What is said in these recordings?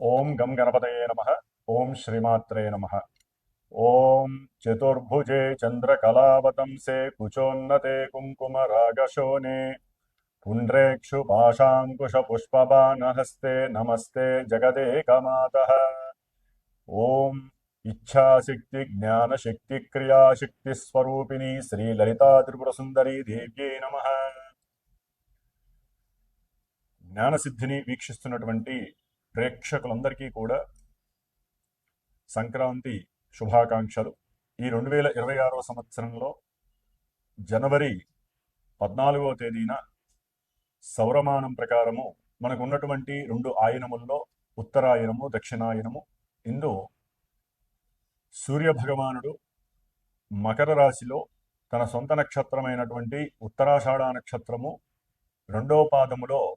ఓం గం గణపతయే నమ. ఓం శ్రీమాత్రే నమ. ఓం చతుర్భుజే చంద్రకళావతంసే కుచోన్నతే కుంకుమరాగశోనే. పుండ్రేక్షు పాశాంకుశ పుష్పబాణహస్తే నమస్తే జగదేకమాత. ఓం ఇచ్ఛాశక్తి జ్ఞానశక్తి క్రియాశక్తి స్వరూపిణి శ్రీ లలితా త్రిపుర సుందరి దేవ్యే నమ. జ్ఞానసిద్ధిని వీక్షిస్తున్నటువంటి ప్రేక్షకులందరికీ కూడా సంక్రాంతి శుభాకాంక్షలు. ఈ రెండు వేల ఇరవై ఆరో సంవత్సరంలో జనవరి పద్నాలుగో తేదీన సౌరమానం ప్రకారము మనకు ఉన్నటువంటి రెండు ఆయనముల్లో ఉత్తరాయనము దక్షిణాయనము. ఇందు సూర్య భగవానుడు మకర రాశిలో తన సొంత నక్షత్రమైనటువంటి ఉత్తరాషాఢ నక్షత్రము రెండో పాదములో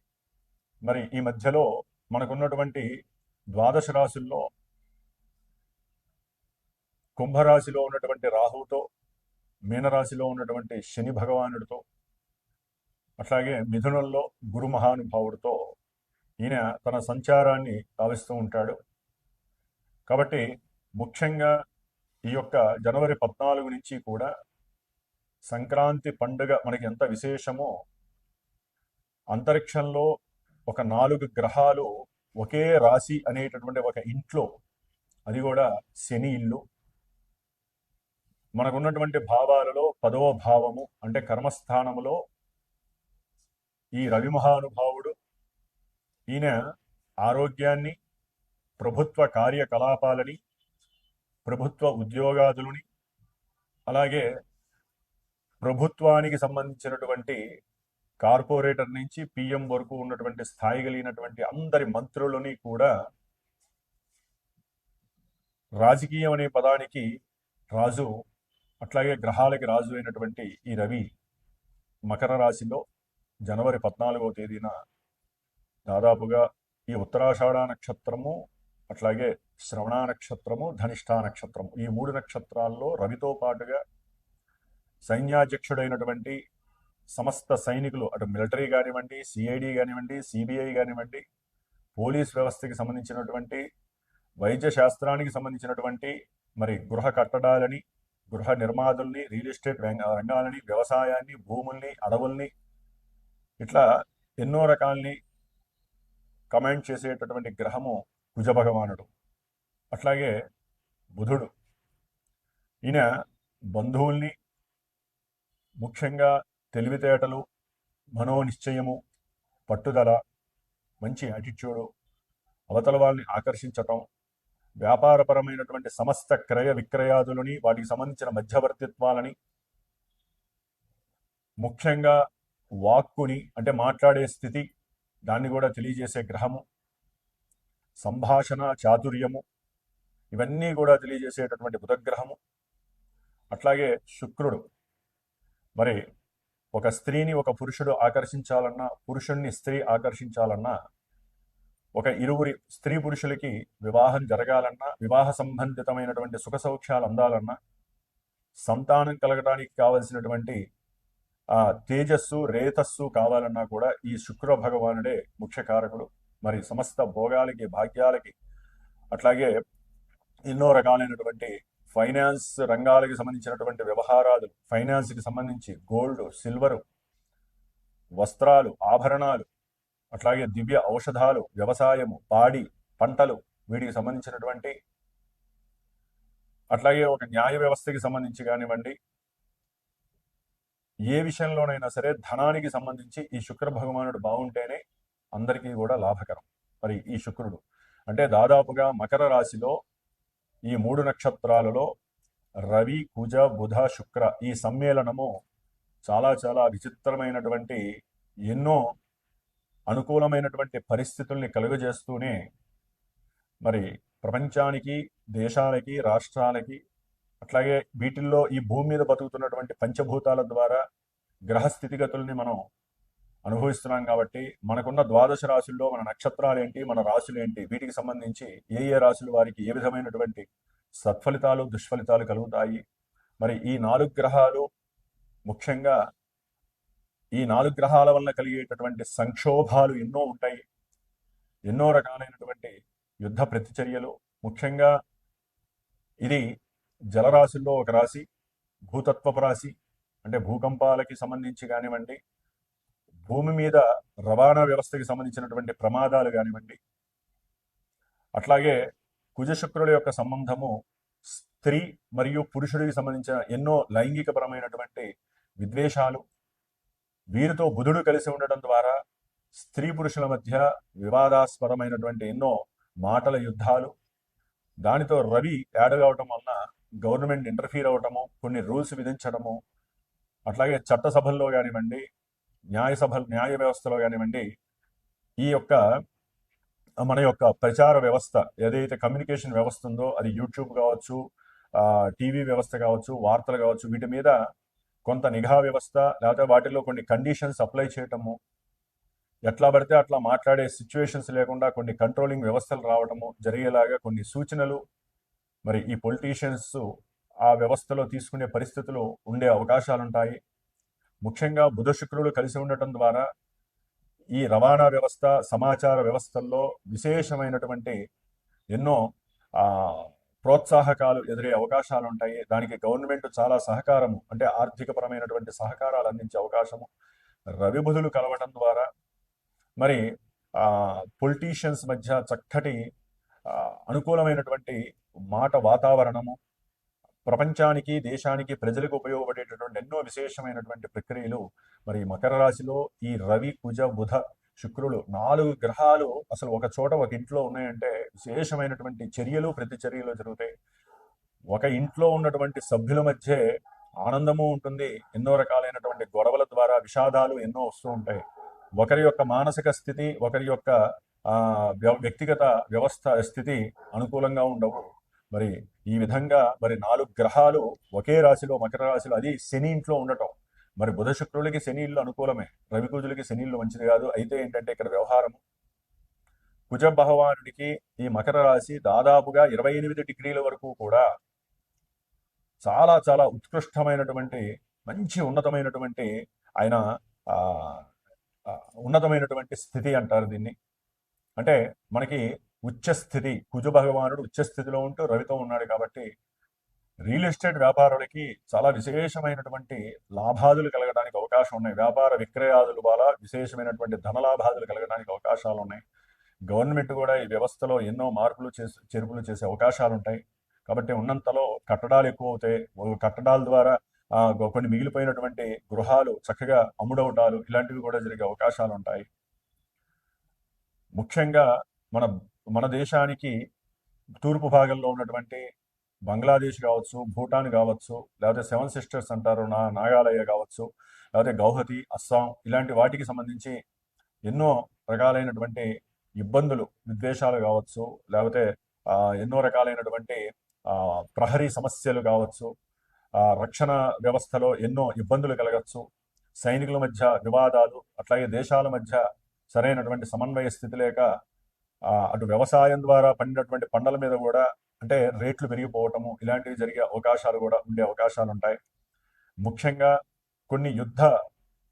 మరి ఈ మధ్యలో మనకున్నటువంటి ద్వాదశ రాశుల్లో కుంభరాశిలో ఉన్నటువంటి రాహువుతో మీనరాశిలో ఉన్నటువంటి శని భగవానుడితో అట్లాగే మిథునంలో గురు మహానుభావుడితో ఈయన తన సంచారాన్ని కావిస్తూ ఉంటాడు. కాబట్టి ముఖ్యంగా ఈ యొక్క జనవరి పద్నాలుగు నుంచి కూడా సంక్రాంతి పండుగ మనకి ఎంత విశేషమో అంతరిక్షంలో ఒక నాలుగు గ్రహాలు ఒకే రాశి అనేటటువంటి ఒక ఇంట్లో అది కూడా శని ఇల్లు. మనకున్నటువంటి భావాలలో పదవ భావము అంటే కర్మస్థానములో ఈ రవి మహానుభావుడు ఈయన ఆరోగ్యాన్ని ప్రభుత్వ కార్యకలాపాలని ప్రభుత్వ ఉద్యోగాదులని అలాగే ప్రభుత్వానికి సంబంధించినటువంటి కార్పొరేటర్ నుంచి పిఎం వరకు ఉన్నటువంటి స్థాయి కలిగినటువంటి అందరి మంత్రులని కూడా రాజకీయం అనే పదానికి రాజు అట్లాగే గ్రహాలకి రాజు అయినటువంటి ఈ రవి మకర రాశిలో జనవరి పద్నాలుగవ తేదీన దాదాపుగా ఈ ఉత్తరాషాఢ నక్షత్రము అట్లాగే శ్రవణ నక్షత్రము ధనిష్ఠా నక్షత్రము ఈ మూడు నక్షత్రాల్లో రవితో పాటుగా సైన్యాధ్యక్షుడైనటువంటి సమస్త సైనికులు అటు మిలిటరీ కానివ్వండి సిఐడి కానివ్వండి సిబిఐ కానివ్వండి పోలీస్ వ్యవస్థకి సంబంధించినటువంటి వైద్య శాస్త్రానికి సంబంధించినటువంటి మరి గృహ కట్టడాలని గృహ నిర్మాదుల్ని రియల్ ఎస్టేట్ రంగాలని వ్యవసాయాన్ని భూముల్ని అడవుల్ని ఇట్లా ఎన్నో రకాల్ని కమాండ్ చేసేటటువంటి గ్రహము కుజ భగవానుడు అట్లాగే బుధుడు. ఈయన బంధువుల్ని ముఖ్యంగా తెలివితేటలు మనోనిశ్చయము పట్టుదల మంచి యాటిట్యూడు అవతల వాళ్ళని ఆకర్షించటం వ్యాపారపరమైనటువంటి సమస్త క్రయ విక్రయాదులని వాటికి సంబంధించిన మధ్యవర్తిత్వాలని ముఖ్యంగా వాక్కుని అంటే మాట్లాడే స్థితి దాన్ని కూడా తెలియజేసే గ్రహము సంభాషణ చాతుర్యము ఇవన్నీ కూడా తెలియజేసేటటువంటి బుధగ్రహము అట్లాగే శుక్రుడు. మరి ఒక స్త్రీని ఒక పురుషుడు ఆకర్షించాలన్నా పురుషుణ్ణి స్త్రీ ఆకర్షించాలన్నా ఒక ఇరువురి స్త్రీ పురుషులకి వివాహం జరగాలన్నా వివాహ సంబంధితమైనటువంటి సుఖ సౌఖ్యాలు అందాలన్నా సంతానం కలగడానికి కావలసినటువంటి ఆ తేజస్సు రేతస్సు కావాలన్నా కూడా ఈ శుక్ర భగవానుడే ముఖ్య కారకుడు మరి సమస్త భోగాలకి భాగ్యాలకి అట్లాగే ఎన్నో రకాలైనటువంటి ఫైనాన్స్ రంగాలకి సంబంధించినటువంటి వ్యవహారాలు ఫైనాన్స్కి సంబంధించి గోల్డ్ సిల్వరు వస్త్రాలు ఆభరణాలు అట్లాగే దివ్య ఔషధాలు వ్యవసాయము పాడి పంటలు వీటికి సంబంధించినటువంటి అట్లాగే ఒక న్యాయ వ్యవస్థకి సంబంధించి కానివ్వండి ఏ విషయంలోనైనా సరే ధనానికి సంబంధించి ఈ శుక్ర భగవానుడు బాగుంటేనే అందరికీ కూడా లాభకరం. మరి ఈ శుక్రుడు అంటే దాదాపుగా మకర రాశిలో ఈ మూడు నక్షత్రాలలో రవి కుజ బుధ శుక్ర ఈ సమ్మేళనము చాలా చాలా విచిత్రమైనటువంటి ఎన్నో అనుకూలమైనటువంటి పరిస్థితుల్ని కలుగజేస్తూనే మరి ప్రపంచానికి దేశాలకి రాష్ట్రాలకి అట్లాగే వీటిల్లో ఈ భూమి మీద బతుకుతున్నటువంటి పంచభూతాల ద్వారా గ్రహ స్థితిగతుల్ని మనం అనుభవిస్తున్నాం కాబట్టి మనకున్న ద్వాదశ రాశుల్లో మన నక్షత్రాలు ఏంటి మన రాశులు ఏంటి వీటికి సంబంధించి ఏ ఏ రాశుల వారికి ఏ విధమైనటువంటి సత్ఫలితాలు దుష్ఫలితాలు కలుగుతాయి. మరి ఈ నాలుగు గ్రహాలు ముఖ్యంగా ఈ నాలుగు గ్రహాల వల్ల కలిగేటటువంటి సంక్షోభాలు ఎన్నో ఉంటాయి. ఎన్నో రకాలైనటువంటి యుద్ధ ప్రతిచర్యలు. ముఖ్యంగా ఇది జలరాశుల్లో ఒక రాశి భూతత్వపు రాశి అంటే భూకంపాలకి సంబంధించి కానివ్వండి భూమి మీద రవాణా వ్యవస్థకి సంబంధించినటువంటి ప్రమాదాలు కానివ్వండి అట్లాగే కుజశుక్రుల యొక్క సంబంధము స్త్రీ మరియు పురుషుడికి సంబంధించిన ఎన్నో లైంగికపరమైనటువంటి విద్వేషాలు వీరితో బుధుడు కలిసి ఉండడం ద్వారా స్త్రీ పురుషుల మధ్య వివాదాస్పదమైనటువంటి ఎన్నో మాటల యుద్ధాలు. దానితో రవి యాడ్ కావటం వలన గవర్నమెంట్ ఇంటర్ఫీర్ అవ్వటము కొన్ని రూల్స్ విధించడము అట్లాగే చట్టసభల్లో కానివ్వండి న్యాయ సభ న్యాయ వ్యవస్థలో కానివ్వండి ఈ యొక్క మన యొక్క ప్రచార వ్యవస్థ ఏదైతే కమ్యూనికేషన్ వ్యవస్థ ఉందో అది యూట్యూబ్ కావచ్చు టీవీ వ్యవస్థ కావచ్చు వార్తలు కావచ్చు వీటి మీద కొంత నిఘా వ్యవస్థ లేకపోతే వాటిలో కొన్ని కండిషన్స్ అప్లై చేయటము ఎట్లా పడితే అట్లా మాట్లాడే సిచ్యువేషన్స్ లేకుండా కొన్ని కంట్రోలింగ్ వ్యవస్థలు రావటము జరిగేలాగా కొన్ని సూచనలు మరి ఈ పొలిటీషియన్స్ ఆ వ్యవస్థలో తీసుకునే పరిస్థితులు ఉండే అవకాశాలు ఉంటాయి ముఖ్యంగా బుధ శుక్రులు కలిసి ఉండటం ద్వారా ఈ రవాణా వ్యవస్థ సమాచార వ్యవస్థల్లో విశేషమైనటువంటి ఎన్నో ప్రోత్సాహకాలు ఎదురే అవకాశాలు ఉంటాయి దానికి గవర్నమెంట్ చాలా సహకారము అంటే ఆర్థికపరమైనటువంటి సహకారాలు అందించే అవకాశము. రవి బుధులు కలవటం ద్వారా మరి పొలిటీషియన్స్ మధ్య చక్కటి అనుకూలమైనటువంటి మాట వాతావరణము ప్రపంచానికి దేశానికి ప్రజలకు ఉపయోగపడేటటువంటి ఎన్నో విశేషమైనటువంటి ప్రక్రియలు మరి మకర రాశిలో ఈ రవి కుజ బుధ శుక్రులు నాలుగు గ్రహాలు అసలు ఒక చోట ఒక ఇంట్లో ఉన్నాయంటే విశేషమైనటువంటి చర్యలు ప్రతి చర్యలు జరుగుతాయి. ఒక ఇంట్లో ఉన్నటువంటి సభ్యుల మధ్య ఆనందము ఉంటుంది. ఎన్నో రకాలైనటువంటి గొడవల ద్వారా విషాదాలు ఎన్నో వస్తూ ఉంటాయి. ఒకరి యొక్క మానసిక స్థితి ఒకరి యొక్క ఆ, వ్యక్తిగత వ్యవస్థ స్థితి అనుకూలంగా ఉండవు. మరి ఈ విధంగా మరి నాలుగు గ్రహాలు ఒకే రాశిలో మకర రాశిలో అది శని ఇంట్లో ఉండటం. మరి బుధ శుక్రులకి శని ఇల్లు అనుకూలమే. రవికుజులకి శని ఇల్లు మంచిది కాదు. అయితే ఏంటంటే ఇక్కడ వ్యవహారం కుజ భగవానుడికి ఈ మకర రాశి దాదాపుగా ఇరవై ఎనిమిది డిగ్రీల వరకు కూడా చాలా చాలా ఉత్కృష్టమైనటువంటి మంచి ఉన్నతమైనటువంటి ఆయన ఉన్నతమైనటువంటి స్థితి అంటారు దీన్ని. అంటే మనకి ఉచ్చస్థితి కుజ భగవానుడు ఉచ్చస్థితిలో ఉంటూ రవితో ఉన్నాడు కాబట్టి రియల్ ఎస్టేట్ వ్యాపారులకి చాలా విశేషమైనటువంటి లాభాదులు కలగడానికి అవకాశం ఉన్నాయి. వ్యాపార విక్రయాదుల వల్ల విశేషమైనటువంటి ధన లాభాదులు కలగడానికి అవకాశాలు ఉన్నాయి. గవర్నమెంట్ కూడా ఈ వ్యవస్థలో ఎన్నో మార్పులు చేసి చేర్పులు చేసే అవకాశాలు ఉంటాయి. కాబట్టి ఉన్నంతలో కట్టడాలు ఎక్కువ అవుతాయి కట్టడాల ద్వారా కొన్ని మిగిలిపోయినటువంటి గృహాలు చక్కగా అమ్ముడవటాలు ఇలాంటివి కూడా జరిగే అవకాశాలు ఉంటాయి. ముఖ్యంగా మన మన దేశానికి తూర్పు భాగంలో ఉన్నటువంటి బంగ్లాదేశ్ కావచ్చు భూటాన్ కావచ్చు లేకపోతే సెవెన్ సిస్టర్స్ అంటారు నా నాగాలయ కావచ్చు లేకపోతే గౌహతి అస్సాం ఇలాంటి వాటికి సంబంధించి ఎన్నో రకాలైనటువంటి ఇబ్బందులు విద్వేషాలు కావచ్చు లేకపోతే ఎన్నో రకాలైనటువంటి ఆ, ప్రహరీ సమస్యలు కావచ్చు ఆ, రక్షణ వ్యవస్థలో ఎన్నో ఇబ్బందులు కలగచ్చు సైనికుల మధ్య వివాదాలు అట్లాగే దేశాల మధ్య సరైనటువంటి సమన్వయ స్థితి లేక అటు వ్యవసాయం ద్వారా పండినటువంటి పంటల మీద కూడా అంటే రేట్లు పెరిగిపోవటము ఇలాంటివి జరిగే అవకాశాలు కూడా ఉండే అవకాశాలు ఉంటాయి ముఖ్యంగా కొన్ని యుద్ధ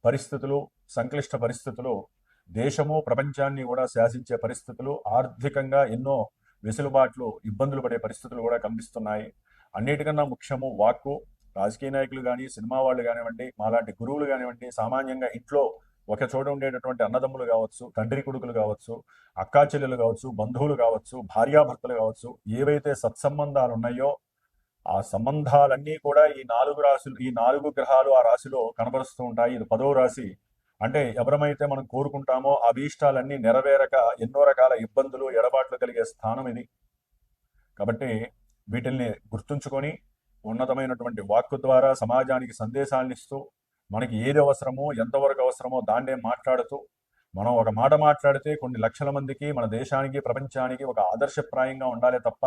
పరిస్థితులు సంక్లిష్ట పరిస్థితులు దేశము ప్రపంచాన్ని కూడా శాసించే పరిస్థితులు ఆర్థికంగా ఎన్నో వెసులుబాట్లు ఇబ్బందులు పడే పరిస్థితులు కూడా కనిపిస్తున్నాయి. అన్నిటికన్నా ముఖ్యము వాక్కు. రాజకీయ నాయకులు కానీ సినిమా వాళ్ళు కానివ్వండి మాలాంటి గురువులు కానివ్వండి సామాన్యంగా ఇంట్లో ఒక చోట ఉండేటటువంటి అన్నదమ్ములు కావచ్చు తండ్రి కొడుకులు కావచ్చు అక్కా చెల్లెలు కావచ్చు బంధువులు కావచ్చు భార్యాభర్తలు కావచ్చు ఏవైతే సత్సంబంధాలు ఉన్నాయో ఆ సంబంధాలన్నీ కూడా ఈ నాలుగు రాశులు ఈ నాలుగు గ్రహాలు ఆ రాశిలో కనబరుస్తూ ఉంటాయి. ఇది పదో రాశి. అంటే ఎవరమైతే మనం కోరుకుంటామో ఆ భీష్టాలన్నీ నెరవేరక ఎన్నో రకాల ఇబ్బందులు ఎడబాట్లు కలిగే స్థానం ఇది. కాబట్టి వీటిల్ని గుర్తుంచుకొని ఉన్నతమైనటువంటి వాక్కు ద్వారా సమాజానికి సందేశాలను ఇస్తూ మనకి ఏది అవసరమో ఎంతవరకు అవసరమో దాన్నే మాట్లాడుతూ మనం ఒక మాట మాట్లాడితే కొన్ని లక్షల మందికి మన దేశానికి ప్రపంచానికి ఒక ఆదర్శప్రాయంగా ఉండాలి తప్ప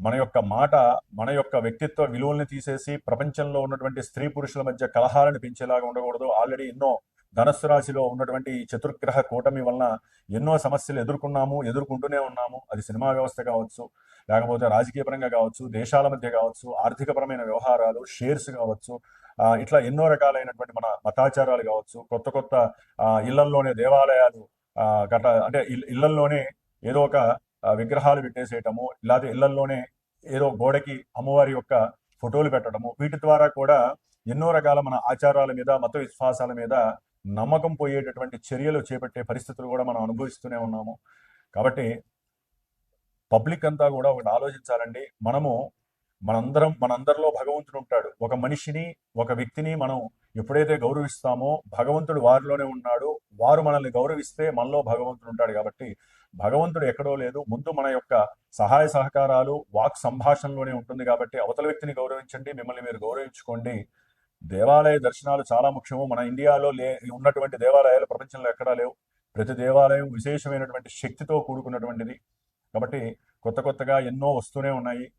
మన యొక్క మాట మన యొక్క వ్యక్తిత్వ విలువల్ని తీసేసి ప్రపంచంలో ఉన్నటువంటి స్త్రీ పురుషుల మధ్య కలహాలను పెంచేలాగా ఉండకూడదు. ఆల్రెడీ ఎన్నో ధనస్సు రాశిలో ఉన్నటువంటి ఈ చతుర్గ్రహ కూటమి వలన ఎన్నో సమస్యలు ఎదుర్కొన్నాము ఎదుర్కొంటూనే ఉన్నాము. అది సినిమా వ్యవస్థ కావచ్చు లేకపోతే రాజకీయ పరంగా కావచ్చు దేశాల మధ్య కావచ్చు ఆర్థికపరమైన వ్యవహారాలు షేర్స్ కావచ్చు ఇట్లా ఎన్నో రకాలైనటువంటి మన మతాచారాలు కావచ్చు కొత్త కొత్త ఇళ్ళల్లోనే దేవాలయాలు గట అంటే ఇళ్ళల్లోనే ఏదో ఒక విగ్రహాలు పెట్టేసేయటము లేకపోతే ఇళ్ళల్లోనే ఏదో గోడకి అమ్మవారి యొక్క ఫోటోలు పెట్టడము వీటి ద్వారా కూడా ఎన్నో రకాల మన ఆచారాల మీద మత విశ్వాసాల మీద నమ్మకం పోయేటటువంటి చర్యలు చేపట్టే పరిస్థితులు కూడా మనం అనుభవిస్తూనే ఉన్నాము. కాబట్టి పబ్లిక్ అంతా కూడా ఒకటి ఆలోచించాలండి. మనము మనందరం మనందరిలో భగవంతుడు ఉంటాడు. ఒక మనిషిని ఒక వ్యక్తిని మనం ఎప్పుడైతే గౌరవిస్తామో భగవంతుడు వారిలోనే ఉన్నాడు. వారు మనల్ని గౌరవిస్తే మనలో భగవంతుడు ఉంటాడు కాబట్టి భగవంతుడు ఎక్కడో లేదు. ముందు మన యొక్క సహాయ సహకారాలు వాక్ సంభాషణలోనే ఉంటుంది కాబట్టి అవతల వ్యక్తిని గౌరవించండి మిమ్మల్ని మీరు గౌరవించుకోండి. దేవాలయ దర్శనాలు చాలా ముఖ్యము. మన ఇండియాలో లే ఉన్నటువంటి దేవాలయాలు ప్రపంచంలో ఎక్కడా లేవు. ప్రతి దేవాలయం విశేషమైనటువంటి శక్తితో కూడుకున్నటువంటిది. కాబట్టి కొత్త కొత్తగా ఎన్నో వస్తూనే ఉన్నాయి.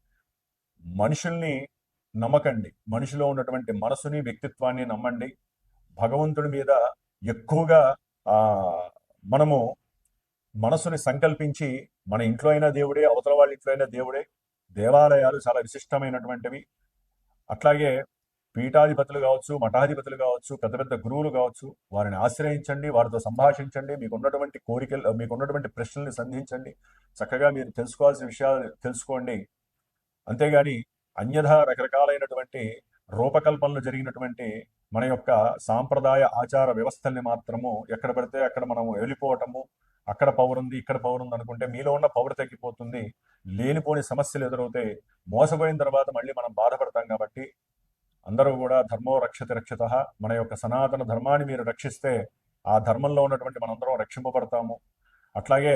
మనుషుల్ని నమ్మకండి. మనిషిలో ఉన్నటువంటి మనసుని వ్యక్తిత్వాన్ని నమ్మండి. భగవంతుడి మీద ఎక్కువగా మనము మనసుని సంకల్పించి మన ఇంట్లో అయినా దేవుడే అవతల వాళ్ళ ఇంట్లో అయినా దేవుడే దేవాలయాలు చాలా విశిష్టమైనటువంటివి. అట్లాగే పీఠాధిపతులు కావచ్చు మఠాధిపతులు కావచ్చు పెద్ద పెద్ద గురువులు కావచ్చు వారిని ఆశ్రయించండి వారితో సంభాషించండి మీకు ఉన్నటువంటి కోరికలు మీకు ఉన్నటువంటి ప్రశ్నల్ని సంధించండి. చక్కగా మీరు తెలుసుకోవాల్సిన విషయాలు తెలుసుకోండి. అంతేగాని అన్యథా రకరకాలైనటువంటి రూపకల్పనలు జరిగినటువంటి మన యొక్క సాంప్రదాయ ఆచార వ్యవస్థల్ని మాత్రము ఎక్కడ పడితే అక్కడ మనము వెళ్ళిపోవటము అక్కడ పవర్ ఉంది ఇక్కడ పవర్ ఉంది అనుకుంటే మీలో ఉన్న పవర్ తగ్గిపోతుంది లేనిపోని సమస్యలు ఎదురవుతాయి మోసపోయిన తర్వాత మళ్ళీ మనం బాధపడతాం కాబట్టి అందరూ కూడా ధర్మో రక్షతి రక్షిత మన యొక్క సనాతన ధర్మాన్ని మీరు రక్షిస్తే ఆ ధర్మంలో ఉన్నటువంటి మనందరం రక్షింపబడతాము. అట్లాగే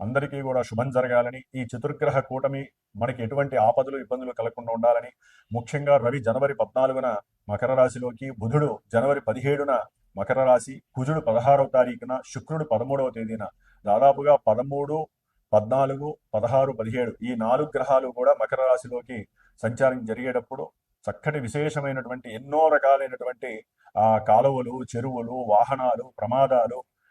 అందరికీ కూడా శుభం జరగాలని ఈ చతుర్గ్రహ కూటమి మనకి ఎటువంటి ఆపదలు ఇబ్బందులు కలగకుండా ఉండాలని ముఖ్యంగా రవి జనవరి పద్నాలుగున మకర రాశిలోకి బుధుడు జనవరి పదిహేడున మకర రాశి కుజుడు పదహారవ తారీఖున శుక్రుడు పదమూడవ తేదీన. దాదాపుగా పదమూడు పద్నాలుగు పదహారు పదిహేడు ఈ నాలుగు గ్రహాలు కూడా మకర రాశిలోకి సంచారం జరిగేటప్పుడు చక్కటి విశేషమైనటువంటి ఎన్నో రకాలైనటువంటి ఆ కాలువలు చెరువులు వాహనాలు ప్రమాదాలు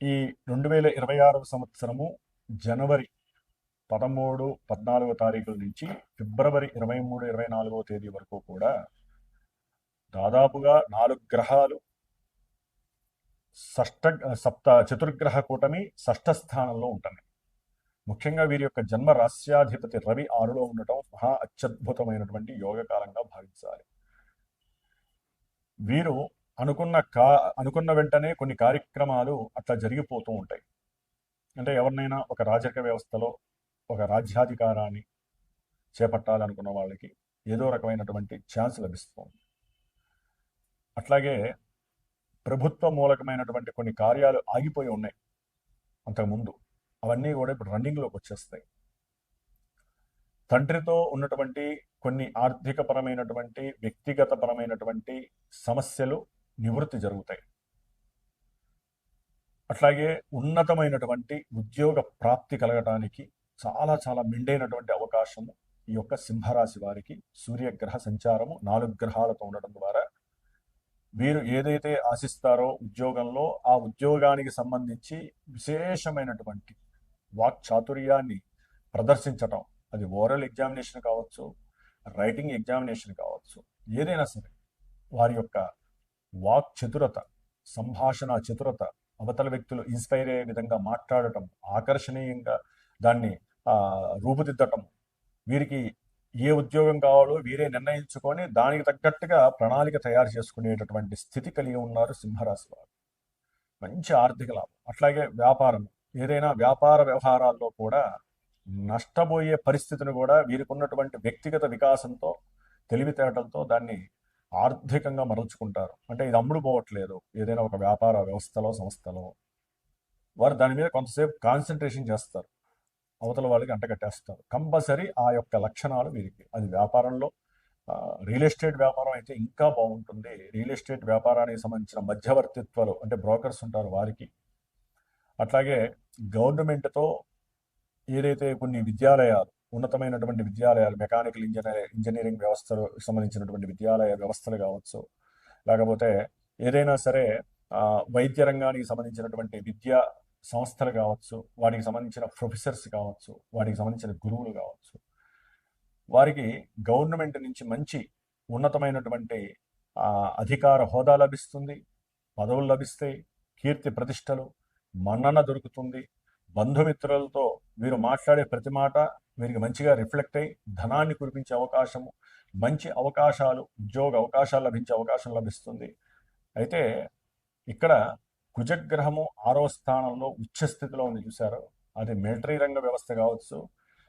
ఈ రెండు వేల ఇరవై ఆరవ సంవత్సరము జనవరి పదమూడు పద్నాలుగో తారీఖుల నుంచి ఫిబ్రవరి ఇరవై మూడు ఇరవై నాలుగో తేదీ వరకు కూడా దాదాపుగా నాలుగు గ్రహాలు షష్ట సప్త చతుర్గ్రహ కూటమి షష్ఠ స్థానంలో ఉంటాయి ముఖ్యంగా వీరి యొక్క జన్మ రాస్యాధిపతి రవి ఆరులో ఉండటం మహా అత్యద్భుతమైనటువంటి యోగకాలంగా భావించాలి. వీరు అనుకున్న కా అనుకున్న వెంటనే కొన్ని కార్యక్రమాలు అట్లా జరిగిపోతూ ఉంటాయి. అంటే ఎవరినైనా ఒక రాజకీయ వ్యవస్థలో ఒక రాజ్యాధికారాన్ని చేపట్టాలనుకున్న వాళ్ళకి ఏదో రకమైనటువంటి ఛాన్స్ లభిస్తుంది అట్లాగే ప్రభుత్వ మూలకమైనటువంటి కొన్ని కార్యాలు ఆగిపోయి ఉన్నాయి అంతకుముందు. అవన్నీ కూడా ఇప్పుడు రన్నింగ్లోకి వచ్చేస్తాయి. తండ్రితో ఉన్నటువంటి కొన్ని ఆర్థికపరమైనటువంటి వ్యక్తిగతపరమైనటువంటి సమస్యలు నివృత్తి జరుగుతాయి. అట్లాగే ఉన్నతమైనటువంటి ఉద్యోగ ప్రాప్తి కలగటానికి చాలా చాలా మెండైనటువంటి అవకాశము ఈ యొక్క సింహరాశి వారికి. సూర్యగ్రహ సంచారము నాలుగు గ్రహాలతో ఉండటం ద్వారా వీరు ఏదైతే ఆశిస్తారో ఉద్యోగంలో ఆ ఉద్యోగానికి సంబంధించి విశేషమైనటువంటి వాక్ చాతుర్యాన్ని ప్రదర్శించటం అది ఓరల్ ఎగ్జామినేషన్ కావచ్చు రైటింగ్ ఎగ్జామినేషన్ కావచ్చు ఏదైనా సరే వారి యొక్క వాక్ చతురత సంభాషణ చతురత అవతల వ్యక్తులు ఇన్స్పైర్ అయ్యే విధంగా మాట్లాడటం ఆకర్షణీయంగా దాన్ని రూపుదిద్దటం వీరికి ఏ ఉద్యోగం కావాలో వీరే నిర్ణయించుకొని దానికి తగ్గట్టుగా ప్రణాళిక తయారు చేసుకునేటటువంటి స్థితి కలిగి ఉన్నారు సింహరాశి వారు. మంచి ఆర్థిక లాభం. అట్లాగే వ్యాపారం. ఏదైనా వ్యాపార వ్యవహారాల్లో కూడా నష్టపోయే పరిస్థితిని కూడా వీరికి ఉన్నటువంటి వ్యక్తిగత వికాసంతో తెలివితేటలతో దాన్ని ఆర్థికంగా మరల్చుకుంటారు. అంటే ఇది అమ్ముడు పోవట్లేదు. ఏదైనా ఒక వ్యాపార వ్యవస్థలో సంస్థలో. వారు దాని మీద కొంతసేపు కాన్సన్ట్రేషన్ చేస్తారు. అవతల వాళ్ళకి అంటగట్టేస్తారు కంపల్సరీ ఆ యొక్క లక్షణాలు వీరికి. అది వ్యాపారంలో రియల్ ఎస్టేట్ వ్యాపారం అయితే ఇంకా బాగుంటుంది. రియల్ ఎస్టేట్ వ్యాపారానికి సంబంధించిన మధ్యవర్తిత్వాలు అంటే బ్రోకర్స్ ఉంటారు వారికి. అట్లాగే గవర్నమెంట్తో ఏదైతే కొన్ని విద్యాలయాలు ఉన్నతమైనటువంటి విద్యాలయాలు మెకానికల్ ఇంజనీర్ ఇంజనీరింగ్ వ్యవస్థలు సంబంధించినటువంటి విద్యాలయ వ్యవస్థలు కావచ్చు. లేకపోతే ఏదైనా సరే వైద్య రంగానికి సంబంధించినటువంటి విద్యా సంస్థలు కావచ్చు వాటికి సంబంధించిన ప్రొఫెసర్స్ కావచ్చు వాటికి సంబంధించిన గురువులు కావచ్చు. వారికి గవర్నమెంట్ నుంచి మంచి ఉన్నతమైనటువంటి అధికార హోదా లభిస్తుంది పదవులు లభిస్తాయి కీర్తి ప్రతిష్టలు మన్నన దొరుకుతుంది బంధుమిత్రులతో వీరు మాట్లాడే ప్రతి మాట వీరికి మంచిగా రిఫ్లెక్ట్ అయ్యి ధనాన్ని కురిపించే అవకాశము మంచి అవకాశాలు ఉద్యోగ అవకాశాలు లభించే అవకాశం లభిస్తుంది. అయితే ఇక్కడ కుజగ్రహము ఆరో స్థానంలో ఉచ్చస్థితిలో ఉంది చూశారు. అది మిలిటరీ రంగ వ్యవస్థ కావచ్చు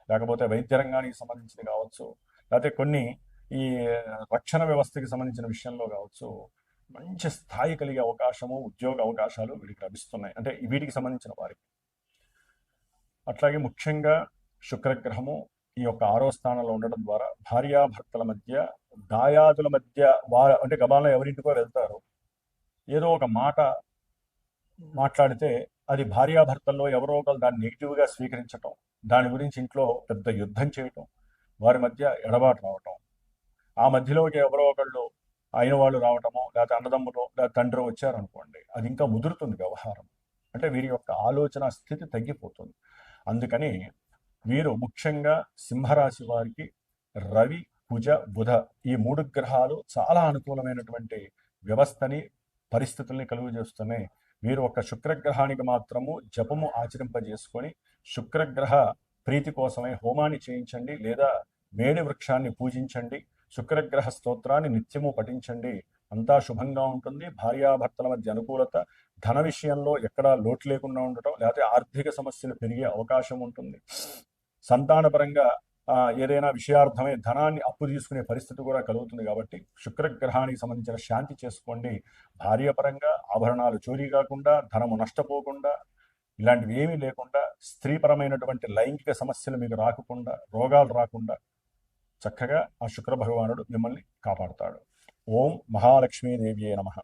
లేకపోతే వైద్య రంగానికి సంబంధించింది కావచ్చు లేకపోతే కొన్ని ఈ రక్షణ వ్యవస్థకి సంబంధించిన విషయంలో కావచ్చు మంచి స్థాయి కలిగే అవకాశము ఉద్యోగ అవకాశాలు వీటికి లభిస్తున్నాయి. అంటే వీటికి సంబంధించిన వారికి. అట్లాగే ముఖ్యంగా శుక్రగ్రహము ఈ యొక్క ఆరో స్థానంలో ఉండడం ద్వారా భార్యాభర్తల మధ్య దాయాదుల మధ్య వారు అంటే గబాలను ఎవరింటికో వెళ్తారు ఏదో ఒక మాట మాట్లాడితే అది భార్యాభర్తల్లో ఎవరో ఒకరు దాన్ని నెగిటివ్గా స్వీకరించటం దాని గురించి ఇంట్లో పెద్ద యుద్ధం చేయటం వారి మధ్య ఎడబాటు రావటం ఆ మధ్యలోకి ఎవరో ఒకళ్ళు అయిన వాళ్ళు రావటమో లేకపోతే అన్నదమ్ములో లేదా తండ్రి వచ్చారనుకోండి అది ఇంకా ముదురుతుంది వ్యవహారం. అంటే వీరి యొక్క ఆలోచన స్థితి తగ్గిపోతుంది. అందుకని వీరు ముఖ్యంగా సింహరాశి వారికి రవి కుజ బుధ ఈ మూడు గ్రహాలు చాలా అనుకూలమైనటువంటి వ్యవస్థని పరిస్థితుల్ని కలుగు చేస్తున్నాయి వీరు ఒక శుక్రగ్రహానికి మాత్రము జపము ఆచరింపజేసుకొని శుక్రగ్రహ ప్రీతి కోసమై హోమాన్ని చేయించండి లేదా మేడి వృక్షాన్ని పూజించండి శుక్రగ్రహ స్తోత్రాన్ని నిత్యము పఠించండి. అంతా శుభంగా ఉంటుంది. భార్యాభర్తల మధ్య అనుకూలత ధన విషయంలో ఎక్కడా లోటు లేకుండా ఉండటం లేకపోతే ఆర్థిక సమస్యలు పెరిగే అవకాశం ఉంటుంది. సంతానపరంగా ఆ, ఏదైనా విషయార్థమై ధనాన్ని అప్పు తీసుకునే పరిస్థితి కూడా కలుగుతుంది కాబట్టి శుక్రగ్రహానికి సంబంధించిన శాంతి చేసుకోండి. భార్యపరంగా ఆభరణాలు చోరీ కాకుండా ధనము నష్టపోకుండా ఇలాంటివి ఏమీ లేకుండా స్త్రీపరమైనటువంటి లైంగిక సమస్యలు మీకు రాకుండా రోగాలు రాకుండా చక్కగా ఆ శుక్ర భగవానుడు మిమ్మల్ని కాపాడుతాడు. ఓం మహాలక్ష్మీదేవియే నమః.